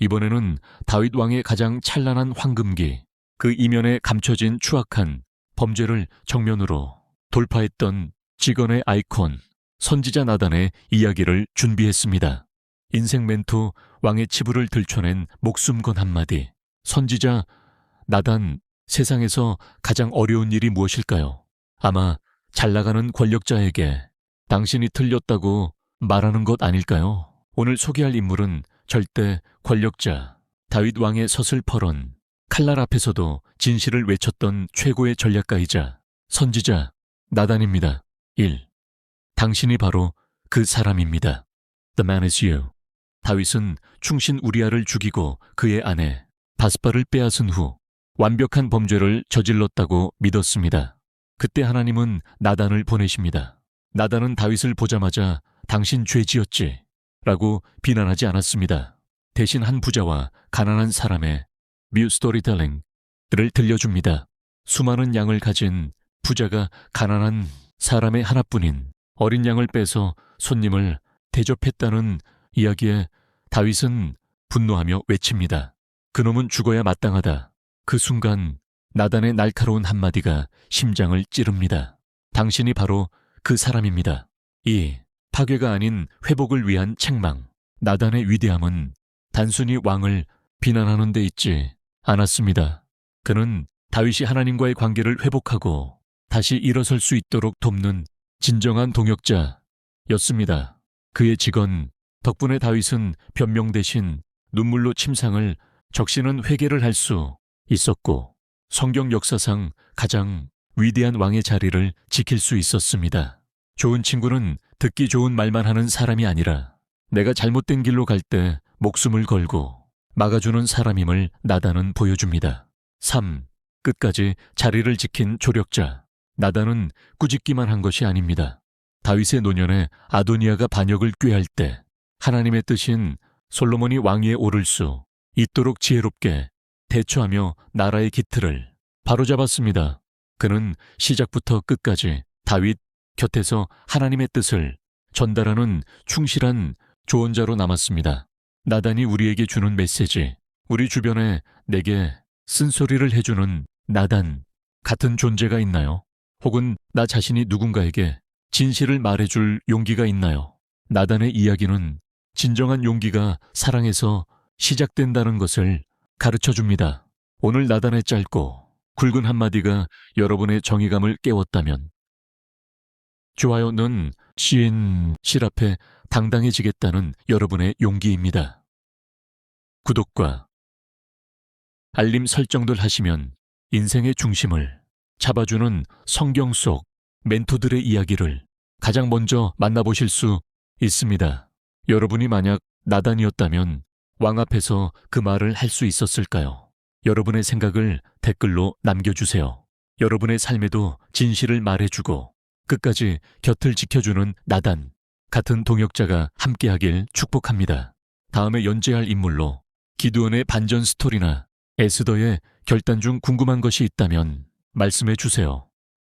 이번에는 다윗 왕의 가장 찬란한 황금기, 그 이면에 감춰진 추악한 범죄를 정면으로 돌파했던 직원의 아이콘, 선지자 나단의 이야기를 준비했습니다. 인생 멘토 왕의 치부를 들춰낸 목숨 건 한마디. 선지자 나단 세상에서 가장 어려운 일이 무엇일까요? 아마 잘 나가는 권력자에게 당신이 틀렸다고 말하는 것 아닐까요? 오늘 소개할 인물은 절대 권력자 다윗 왕의 서슬퍼런 칼날 앞에서도 진실을 외쳤던 최고의 전략가이자 선지자 나단입니다. 1. 당신이 바로 그 사람입니다. The man is you. 다윗은 충신 우리아를 죽이고 그의 아내 바스바를 빼앗은 후 완벽한 범죄를 저질렀다고 믿었습니다. 그때 하나님은 나단을 보내십니다. 나단은 다윗을 보자마자 당신 죄 지었지 라고 비난하지 않았습니다. 대신 한 부자와 가난한 사람의 뮤 스토리텔링을 들려줍니다. 수많은 양을 가진 부자가 가난한 사람의 하나뿐인 어린 양을 빼서 손님을 대접했다는 이야기에 다윗은 분노하며 외칩니다. 그놈은 죽어야 마땅하다. 그 순간 나단의 날카로운 한마디가 심장을 찌릅니다. 당신이 바로 그 사람입니다. 이 파괴가 아닌 회복을 위한 책망. 나단의 위대함은 단순히 왕을 비난하는 데 있지 않았습니다. 그는 다윗이 하나님과의 관계를 회복하고 다시 일어설 수 있도록 돕는 진정한 동역자였습니다. 그의 직원 덕분에 다윗은 변명 대신 눈물로 침상을 적시는 회개를 할 수 있었고 성경 역사상 가장 위대한 왕의 자리를 지킬 수 있었습니다. 좋은 친구는 듣기 좋은 말만 하는 사람이 아니라 내가 잘못된 길로 갈 때 목숨을 걸고 막아주는 사람임을 나단은 보여줍니다. 3. 끝까지 자리를 지킨 조력자. 나단은 꾸짖기만 한 것이 아닙니다. 다윗의 노년에 아도니아가 반역을 꾀할 때 하나님의 뜻인 솔로몬이 왕위에 오를 수 있도록 지혜롭게 대처하며 나라의 기틀을 바로잡았습니다. 그는 시작부터 끝까지 다윗 곁에서 하나님의 뜻을 전달하는 충실한 조언자로 남았습니다. 나단이 우리에게 주는 메시지, 우리 주변에 내게 쓴소리를 해주는 나단 같은 존재가 있나요? 혹은 나 자신이 누군가에게 진실을 말해줄 용기가 있나요? 나단의 이야기는 진정한 용기가 사랑에서 시작된다는 것을 가르쳐 줍니다. 오늘 나단의 짧고 굵은 한마디가 여러분의 정의감을 깨웠다면 좋아요는 진실 앞에 당당해지겠다는 여러분의 용기입니다. 구독과 알림 설정들 하시면 인생의 중심을 잡아주는 성경 속 멘토들의 이야기를 가장 먼저 만나보실 수 있습니다. 여러분이 만약 나단이었다면 왕 앞에서 그 말을 할 수 있었을까요? 여러분의 생각을 댓글로 남겨주세요. 여러분의 삶에도 진실을 말해주고 끝까지 곁을 지켜주는 나단 같은 동역자가 함께하길 축복합니다. 다음에 연재할 인물로 기드온의 반전 스토리나 에스더의 결단 중 궁금한 것이 있다면 말씀해 주세요.